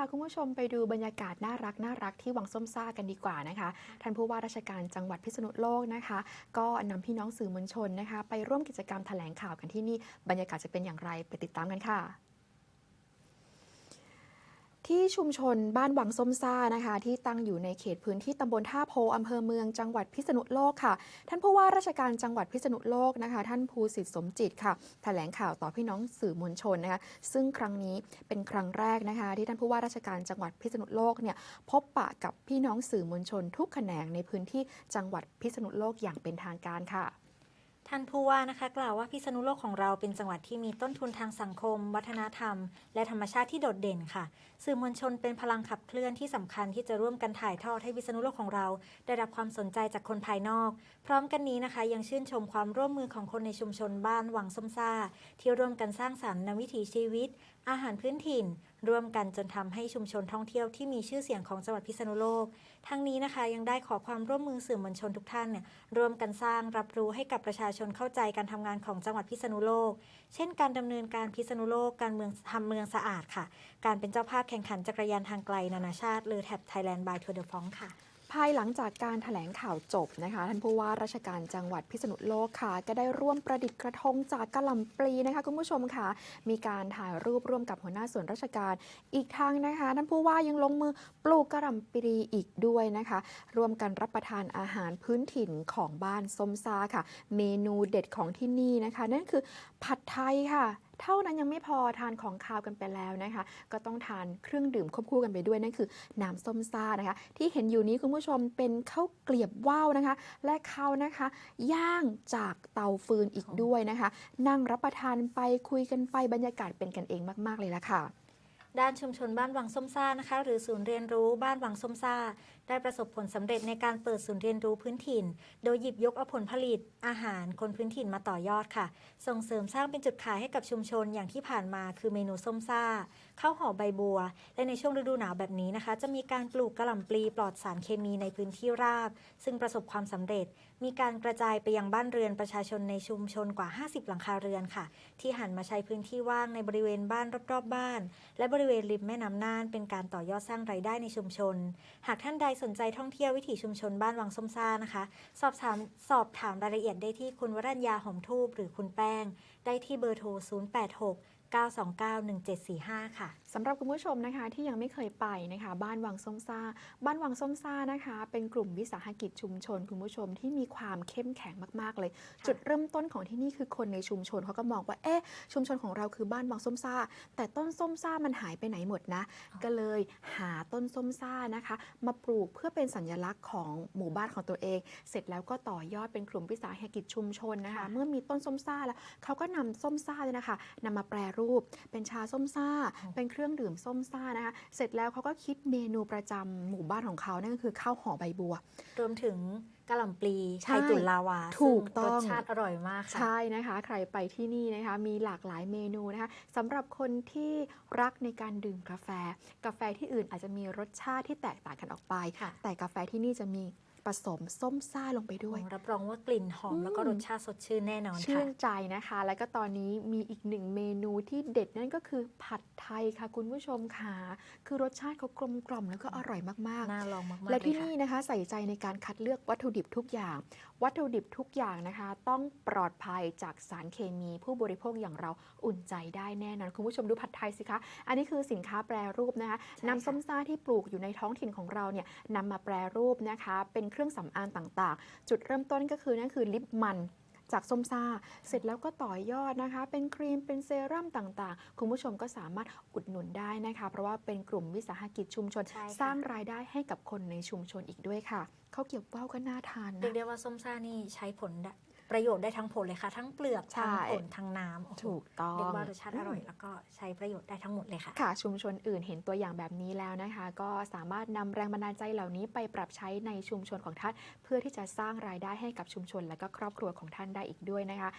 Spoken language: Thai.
าคุณผู้ชมไปดูบรรยากาศน่ารักน่ารักที่วังส้มซ่ากันดีกว่านะคะ ท่านผู้ว่าราชการจังหวัดพิษณุโลกนะคะ ก็นำพี่น้องสื่อมวลชนนะคะ ไปร่วมกิจกรรมแถลงข่าวกันที่นี่บรรยากาศจะเป็นอย่างไรไปติดตามกันค่ะ ที่ชุมชนบ้านวังส้มซ่านะคะ ที่ตั้งอยู่ในเขตพื้นที่ตำบลท่าโพอำเภอเมืองจังหวัดพิษณุโลกค่ะ ท่านผู้ว่าราชการจังหวัดพิษณุโลกนะคะ ท่านภูสิทธิ์สมจิตค่ะแถลงข่าวต่อพี่น้องสื่อมวลชนนะคะซึ่งครั้งนี้เป็นครั้งแรกนะคะ ที่ท่านผู้ว่าราชการจังหวัดพิษณุโลกเนี่ยพบปะกับพี่น้องสื่อมวลชนทุกแขนงในพื้นที่จังหวัดพิษณุโลกอย่างเป็นทางการค่ะ ท่านผู้ว่านะคะกล่าวว่าพิษณุโลกของเราเป็นจังหวัดที่มีต้นทุนทางสังคม วัฒนธรรม และธรรมชาติที่โดดเด่นค่ะ สื่อมวลชนเป็นพลังขับเคลื่อนที่สำคัญที่จะร่วมกันถ่ายทอดให้พิษณุโลกของเรา ได้รับความสนใจจากคนภายนอก พร้อมกันนี้นะคะ ยังชื่นชมความร่วมมือของคนในชุมชนบ้านวังส้มซ่า ที่ร่วมกันสร้างสรรค์นวิถีชีวิต อาหารพื้นถิ่น ร่วมกันจนทำให้ชุมชนท่องเที่ยวที่มีชื่อเสียงของจังหวัดพิษณุโลก ทั้งนี้นะคะยังได้ขอความร่วมมือสื่อมวลชนทุกท่านเนี่ยร่วมกันสร้างรับรู้ให้กับประชาชนเข้าใจการทำงานของจังหวัดพิษณุโลก เช่น การดำเนินการพิษณุโลก การเมืองทำเมืองสะอาดค่ะ การเป็นเจ้าภาพแข่งขันจักรยานทางไกลนานาชาติเลอแท็บไทยแลนด์บายทัวร์เดอะฟองค่ะ ภายหลังจากการถแถลงข่าวจบนะคะ ท่านผู้ว่าราชการจังหวัดพิษณุโลกค่ะ ก็ได้ร่วมประดิษฐ์กระทงจากกะหล่ำปลีนะคะคุณผู้ชมค่ะ มีการถ่ายรูปร่วมกับหัวหน้าส่วนราชการ อีกทางนะคะ ท่านผู้ว่ายังลงมือปลูกกะหล่ำปลีอีกด้วยนะคะ ร่วมกันรับประทานอาหารพื้นถิ่นของบ้านส้มซาค่ะ เมนูเด็ดของที่นี่นะคะ นั่นคือผัดไทยค่ะ เท่านั้นยังไม่พอทานของคาวกันไปแล้วนะคะ ก็ต้องทานเครื่องดื่มควบคู่กันไปด้วยนั่นคือน้ำส้มซ่านะคะ ที่เห็นอยู่นี้คุณผู้ชมเป็นข้าวเกลียบว่าวนะคะ และข้าวนะคะ ย่างจากเตาฟืนอีกด้วยนะคะ นั่งรับประทานไปคุยกันไปบรรยากาศเป็นกันเองมาก ๆ เลยละค่ะ ด้านชุมชนบ้านวังส้มซ่านะคะ หรือศูนย์เรียนรู้บ้านวังส้มซ่า ได้ประสบผลสำเร็จในการเปิดศูนย์เรียนรู้พื้นถิ่น โดยหยิบยกเอาผลผลิต อาหารคนพื้นถิ่นมาต่อยอดค่ะ ส่งเสริมสร้างเป็นจุดขายให้กับชุมชนอย่างที่ผ่านมาคือเมนูส้มซ่าข้าวห่อใบบัว และในช่วงฤดูหนาวแบบนี้นะคะ จะมีการปลูกกระหล่ำปลีปลอดสารเคมีในพื้นที่ราบ ซึ่งประสบความสำเร็จ มีการกระจายไปยังบ้านเรือนประชาชนในชุมชนกว่า 50 หลังคาเรือนค่ะ ที่หันมาใช้พื้นที่ว่างในบริเวณบ้านรอบๆบ้าน และบริริเวณริมแม่น้ำน่านเป็นการต่อยอดสร้างรายได้ในชุมชน หากท่านใดสนใจท่องเที่ยววิถีชุมชนบ้านวังส้มซ่านะคะ สอบถามสอบถามรายละเอียดได้ที่คุณวรัญญาหอมทูบหรือคุณแป้ง ได้ที่เบอร์โทร 086 929 1745 ค่ะสำหรับคุณผู้ชมนะคะที่ยังไม่เคยไปนะคะ บ้านวังส้มซ่า บ้านวังส้มซ่านะคะ เป็นกลุ่มวิสาหกิจชุมชน คุณผู้ชมที่มีความเข้มแข็งมาก ๆ เลย จุดเริ่มต้นของที่นี่คือคนในชุมชนเขาก็มองว่าเอ๊ะชุมชนของเราคือบ้านวังส้มซ่า แต่ต้นส้มซ่ามันหายไปไหนหมดนะ ก็เลยหาต้นส้มซ่านะคะ มาปลูกเพื่อเป็นสัญลักษณ์ของหมู่บ้านของตัวเอง เสร็จแล้วก็ต่อยอดเป็นกลุ่มวิสาหกิจชุมชนนะคะค่ะเมื่อมีต้นส้มซ่าแล้วเขาก็นำส้มซ่าเนี่ยนะคะนำมาแปรรูป เป็นชาส้มซ่า เป็นเครื่องดื่มส้มซ่านะคะเสร็จแล้วเขาก็คิดเมนูประจำหมู่บ้านของเขานั่นก็คือข้าวห่อใบบัว รวมถึงกะหล่ำปลีใช่ไข่ตุ๋นลาวา ถูกต้องซึ่รสชาติอร่อยมากค่ะใช่นะคะ ใครไปที่นี่นะคะมีหลากหลายเมนูนะคะสำหรับคนที่รักในการดื่มกาแฟ กาแฟที่อื่นอาจจะมีรสชาติที่แตกต่างกันออกไปค่ะแต่กาแฟที่นี่จะมี ผสมส้มซ่าลงไปด้วย รับรองว่ากลิ่นหอมอืมแล้วก็รสชาติสดชื่นแน่นอนชื่ค่ะนใจนะคะ แล้วก็ตอนนี้มีอีกหนึ่งเมนูที่เด็ดนั่นก็คือผัดไทยค่ะคุณผู้ชมค่ะ คือรสชาติเขากลมกล่อมแล้วก็อร่อยมากๆน่าลองมากๆและที่เลยค่ะนี่นะคะใส่ใจในการคัดเลือกวัตถุดิบทุกอย่าง วัตถุดิบทุกอย่างนะคะ ต้องปลอดภัยจากสารเคมี ผู้บริโภคอย่างเราอุ่นใจได้แน่นอนคุณผู้ชมดูผัดไทยสิคะ อันนี้คือสินค้าแปรรูปนะคะใช่ค่ะน้ำส้มซ่าที่ปลูกอยู่ในท้องถิ่นของเราเนี่ยนำมาแปรรูปนะคะเป็นเครื่องสำอางต่างๆ จุดเริ่มต้นก็คือนั่นคือลิปมันจากส้มซ่า เสร็จแล้วก็ต่อยอดนะคะ เป็นครีมเป็นเซรั่มต่างๆ คุณผู้ชมก็สามารถอุดหนุนได้นะคะ เพราะว่าเป็นกลุ่มวิสาหกิจชุมชนใช่ค่ะสร้างรายได้ให้กับคนในชุมชนอีกด้วยค่ะเขาวเกรี๊ยวว่าวก็น่าทานเรียกนะได้ว่าส้มซ่านี่ใช้ผลได้ ประโยชน์ได้ทั้งผลเลยค่ะ ทั้งเปลือกใช่ทั้งผลทั้งน้ำโอ้โหถูกต้องเรียกว่ารสชาติอร่อย แล้วก็ใช้ประโยชน์ได้ทั้งหมดเลยค่ะค่ะ ชุมชนอื่นเห็นตัวอย่างแบบนี้แล้วนะคะ ก็สามารถนำแรงบันดาลใจเหล่านี้ไปปรับใช้ในชุมชนของท่าน เพื่อที่จะสร้างรายได้ให้กับชุมชนและก็ครอบครัวของท่านได้อีกด้วยนะคะ